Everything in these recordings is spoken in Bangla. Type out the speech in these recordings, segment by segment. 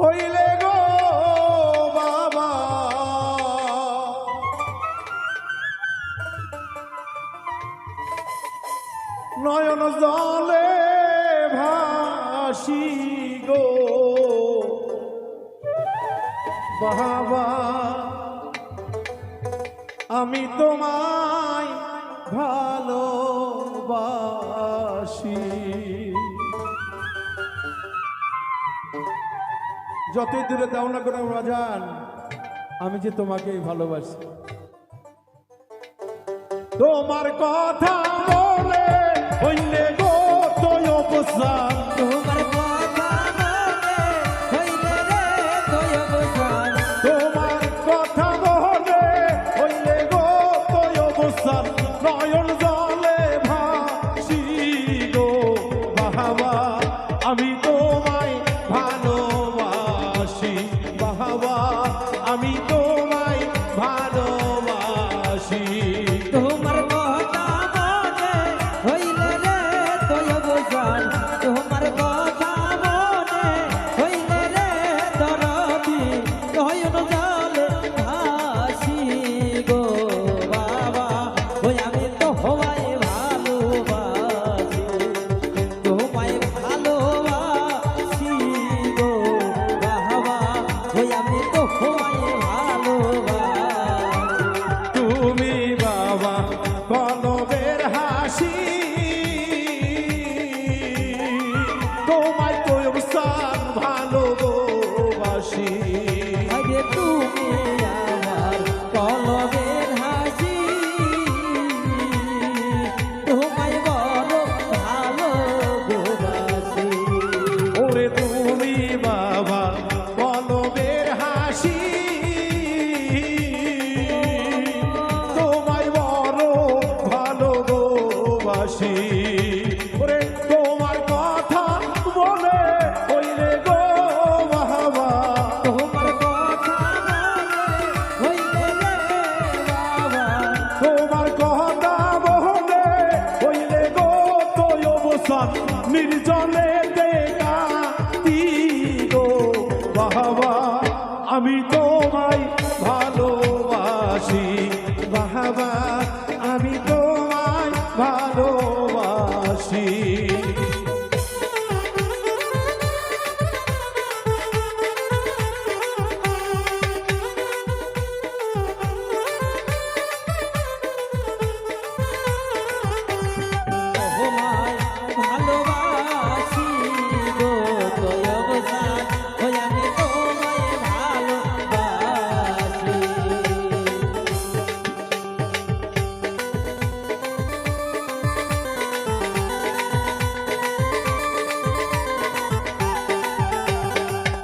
হইলে গো বাবা। নয়ন জলে ভাসি গো। বাবা আমি তোমায় ভালোবাসি। যতই দূরে দাও না কোনো রাজান, আমি যে তোমাকেই ভালোবাসি। তোমার কথা বলে হইলে গো তো অবসান yo সব নির্জনে দেখা গো বাবা আমি তোমায় ভালোবাসি। বাবা আমি তোমায় ভালো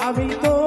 আমি তো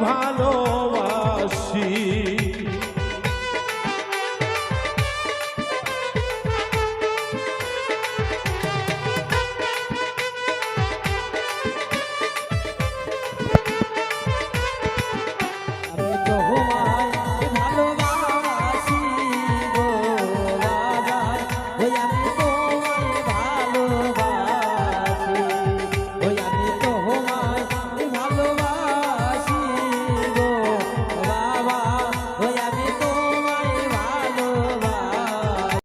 ভালোবাসি